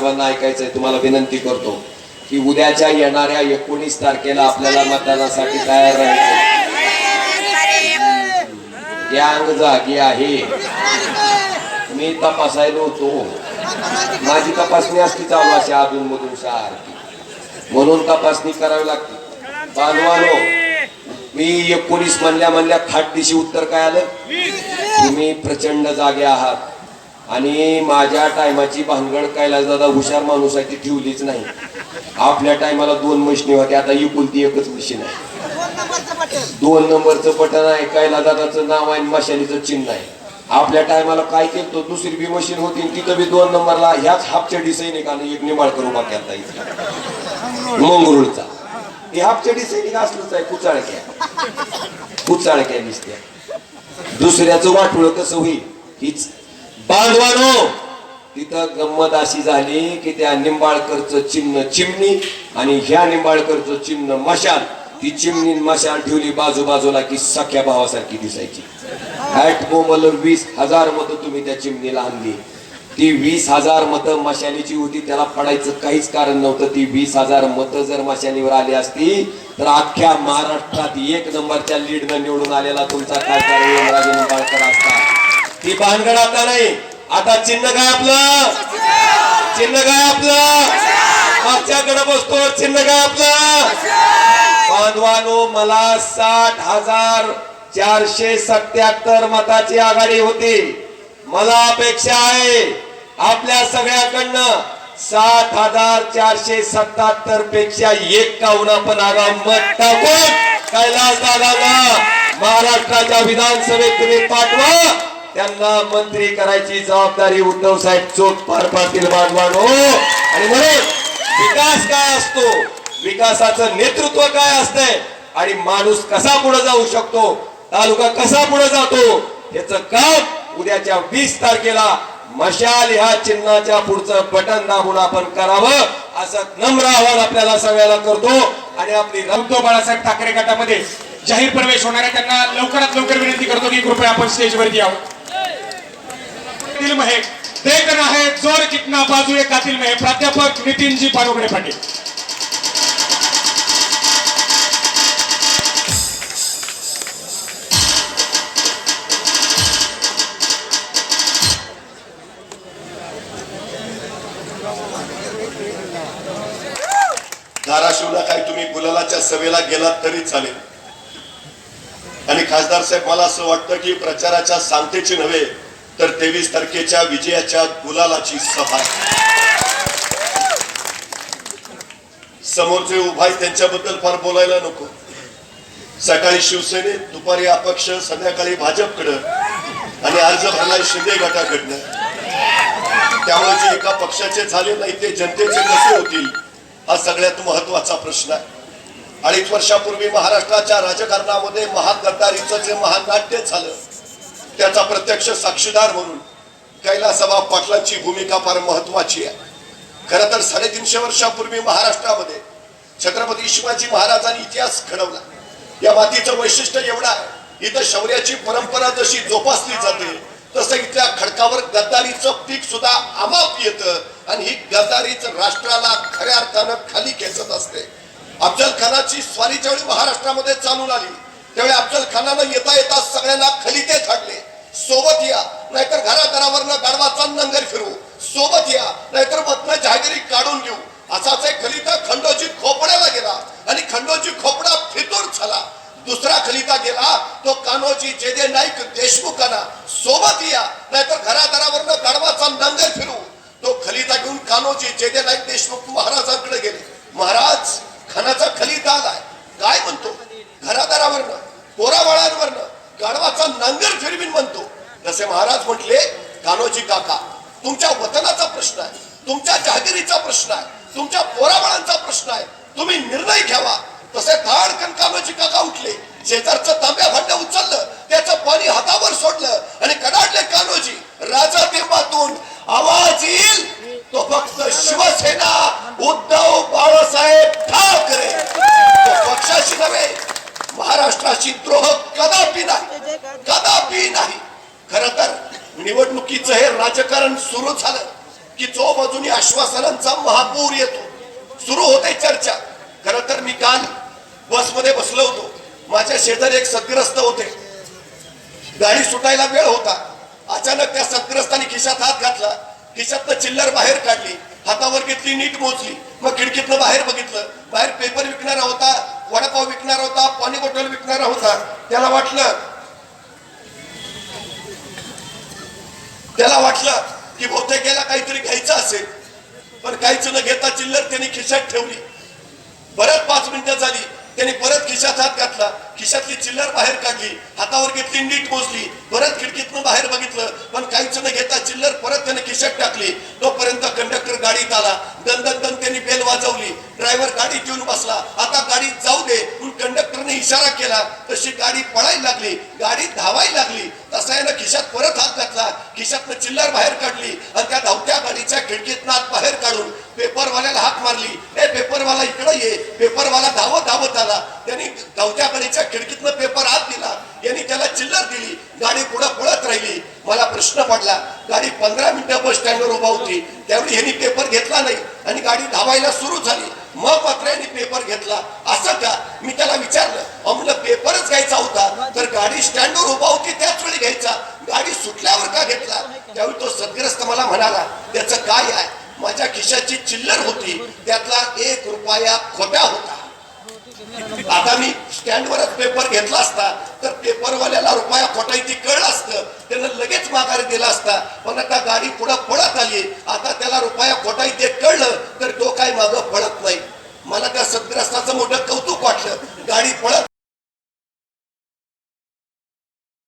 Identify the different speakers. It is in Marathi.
Speaker 1: पाटला ऐकायचं आहे तुम्हाला विनंती करतो की उद्याच्या येणाऱ्या एकोणीस तारखेला आपल्याला मतदानासाठी तयार राहायचं गँग जागी आहे. मी तपासायला होतो. माझी तपासणी असती चालू अशी अधून मधून सारखी. म्हणून तपासणी करावी लागते. बांधवानो मी एकोणीस म्हणल्या म्हणल्या खाटदिशी उत्तर काय आलं? तुम्ही प्रचंड जागे आहात. आणि माझ्या टायमाची भानगड कैलास दादा हुशार माणूस आहे ती ठेवलीच नाही. आपल्या टायमाला दोन मशिनी होत्या आता एकुलती एकच मशीन आहे. दोन नंबरचं बटन आहे कैलास दादाचं नाव आहे आणि मशालीचं चिन्ह आहे. आपल्या टायमाला काय केलं दुसरी बी मशीन होती तिथं बी दोन नंबरला ह्याच हापच्या डिसाईनिक आणि एक निमाळकर उभा केला इथला मंगरुळचा. हे हापच्या सैनिक असलंच आहे कुचाळक्या. कुचाळक्या दिसत्या दुसऱ्याचं वाटोळ कसं होईल हीच बांधवानो तिथं गंमत अशी झाली की त्या निंबाळकरचं चिन्ह चिमणी आणि ह्या निंबाळकरचं चिन्ह मशाल ती चिमणी मशाल ठेवली बाजू बाजूला की सख्या भावासारखी दिसायची. ऍट मोमल वीस हजार मतं तुम्ही त्या चिमणीला आणली. ती वीस हजार मतं मशालीची होती त्याला पडायचं काहीच कारण नव्हतं. ती वीस हजार मतं जर मशालीवर आली असती तर अख्ख्या महाराष्ट्रात एक नंबरच्या लीडनं निवडून आलेला तुमचा खासदार राजे निंबाळकर असता ती भानगड आता नाही. आता चिन्ह काय आपलं? चिन्ह काय आपलं? मागच्याकडे बसतो. चिन्ह काय आपलं? बांधवानो मला साठ हजार चारशे सत्याहत्तर मताची आघाडी होती. मला अपेक्षा आहे आपल्या सगळ्याकडनं सात हजार चारशे सत्याहत्तरपेक्षा एक काहून आपण आगाम मत टाकून कैलास दादाला महाराष्ट्राच्या विधानसभेत तुम्ही पाठवा. त्यांना मंत्री करायची जबाबदारी उद्धव साहेब चोख पार पाडतील बांधवानो आणि म्हणून विकास काय असतो? विकासाचं नेतृत्व काय असतंय आणि माणूस कसा पुढे जाऊ शकतो? तालुका कसा पुढे जातो? याच काम उद्याच्या वीस तारखेला मशाल ह्या चिन्हाच्या पुढचं बटन दाबून आपण करावं असं नम्र आव्हान आपल्याला सगळ्याला करतो. आणि आपली
Speaker 2: रमतो बाळासाहेब ठाकरे गटामध्ये जाहीर प्रवेश होणार आहे. त्यांना लवकरात लवकर विनंती करतो की कृपया आपण स्टेजवरती यावं कातिल महे देख है जोर कितना बाजू आहे कातिल महे प्राध्यापक नितीनजी पाडोगडे पाटील.
Speaker 3: धाराशिवला काय तुम्ही गुलालाच्या सभेला गेलात तरी चालेल. आणि खासदार साहेब मला असं वाटतं की प्रचाराच्या सांगतेची नव्हे तर तेवीस तारखेच्या विजयाच्या गुलालाची सभा. समोरचे उभाय त्यांच्याबद्दल फार बोलायला नको. सकाळी शिवसेनेत दुपारी अपक्ष संध्याकाळी भाजपकडं आणि अर्ज भरलाय शिंदे गटाकडनं. त्यामुळे जे एका पक्षाचे झाले नाही ते जनतेचे कसे होतील हा सगळ्यात महत्त्वाचा प्रश्न आहे. अडीच वर्षापूर्वी महाराष्ट्राच्या राजकारणामध्ये महागद्दारीचं जे महानाट्य झालं त्याचा प्रत्यक्ष साक्षीदार म्हणून कैलासभा पाटलांची भूमिका फार महत्वाची आहे. खर तर साडेतीनशे वर्षापूर्वी महाराष्ट्रामध्ये छत्रपती शिवाजी महाराजांनी इतिहास घडवला. या मातीचं वैशिष्ट्य एवढं आहे इथं शौर्याची परंपरा जशी जोपासली जाते तसं इथल्या खडकावर गद्दारीचं पीक सुद्धा आमाप येतं आणि ही गद्दारीच राष्ट्राला खऱ्या अर्थानं खाली खेचत असते. अफजल खानाची स्वारी ज्यावेळी महाराष्ट्रामध्ये चालून आली त्यावेळी अफजल खानानं येता येता सगळ्यांना खलिते झाडले. सोबत या. नाहीतर घराघरावरनं गाडवाचा नंगर फिरू सोबत या. नाहीतर मधनं जहागिरी काढून घेऊ. असाच एक खलिता खंडोजी खोपड्याला गेला. आणि खंडोजी खोपडा फितूर झाला. दुसरा खलिता गेला तो कान्होजी जेजे नाईक देशमुखांना. सोबत या. नाहीतर घरादारावरनं गाढवाचा नांगर फिरू तो खलिता घेऊन कान्होजी जेजे नाईक देशमुख महाराजांकडे गेले. महाराज खानाचा खलिता आलाय. काय म्हणतो? घरादारावरनं पोराबाळांवरनं गाडवाचा नांगर फिरवीन म्हणतो. जसे महाराज म्हटले कान्होजी काका तुमच्या वतनाचा प्रश्न आहे तुमच्या जहागिरीचा प्रश्न आहे तुमच्या पोराबाळांचा प्रश्न आहे तुम्ही निर्णय घ्यावा. तसे धाडकन कानोजी काका उठले. शेजारचं तांब्या भांड उचललं त्याचं पाणी हातावर सोडलं आणि कडाडले कान्होजी राजा टेंबातून आवाज येईल तो फक्त शिवसेना उद्धव बाळासाहेब ठाकरे तो पक्षाशी नव्हे महाराष्ट्राची द्रोह कदापि नाही कदापि नाही खर तर निवडणुकीचं हे राजकारण सुरू झालं की जो बाजूनी आश्वासनांचा महापूर येतो. सुरू होते चर्चा. खर तर मी काल बसमध्ये बसलो होतो. माझ्या शेजारी एक सद्ग्रस्त होते. गाडी सुटायला वेळ होता. अचानक त्या सद्ग्रस्तानी खिशात हात घातला. खिशातनं चिल्लर बाहेर काढली. हातावर घेतली नीट मोजली. मग खिडकीतनं बाहेर बघितलं. बाहेर पेपर विकणारा होता वडापाव विकणारा होता पाणी बॉटल विकणारा होता. त्याला वाटलं त्याला वाटलं की बहुतेक याला काहीतरी घ्यायचं असेल. पण काहीच न घेता चिल्लर त्यांनी खिशात ठेवली. परत पाच मिनिटं झाली. त्याने परत खिशात हात घातला. खिशातली चिल्लर बाहेर काढली. हातावर घेतली नीट मोजली. परत खिडकीतनं बाहेर बघितलं. पण काहीच न घेता चिल्लर परत त्याने खिशात टाकली. तोपर्यंत कंडक्टर गाडीत आला. दन दन दन त्यांनी बेल वाजवली. ड्रायव्हर गाडीत येऊन बसला. आता गाडी जाऊ दे. इशारा केला तशी गाडी पळायला लागली गाडी धावायला लागली. तसा यानं खिशात परत हात घातला खिशातनं चिल्लर बाहेर काढली आणि त्या धावत्या गाडीच्या खिडकीतनं हात बाहेर काढून पेपरवाल्याला हाक मारली. ए पेपरवाला इकडे ये. पेपरवाला धावत धावत आला. त्यांनी धावत्या गाडीच्या खिडकीतनं पेपर आत दिला. यांनी त्याला चिल्लर दिली. गाडी पुढं पळत राहिली. मला प्रश्न पडला गाडी पंधरा मिनिटं बस स्टँडवर उभा होती त्यावेळी यांनी पेपर घेतला नाही आणि गाडी धावायला सुरू झाली. मग मात्र यांनी पेपर घेतला. असं का? मी त्याला विचारलं. अहो म्हणलं पेपरच घ्यायचा होता. तर गाडी स्टँडवर उभा होती त्याच वेळी घ्यायचा. गाडी सुटल्यावर का घेतला? त्यावेळी तो सदग्रस्त मला म्हणाला त्याचं काय आहे? माझ्या खिशाची चिल्लर होती. त्यातला एक रुपया खोट्या होता. आता मी स्टँडवरच पेपर घेतला असता तर पेपरवाल्याला रुपया खोटाई कळलं असतं. त्यानं लगेच माघार दिला असता. पण आता गाडी पुढं पळत आली. आता त्याला रुपया खोटाई ते कळलं तर तो काय मागं पळत नाही. मला त्या सदग्रस्ताचं मोठं कौतुक वाटलं. गाडी पळत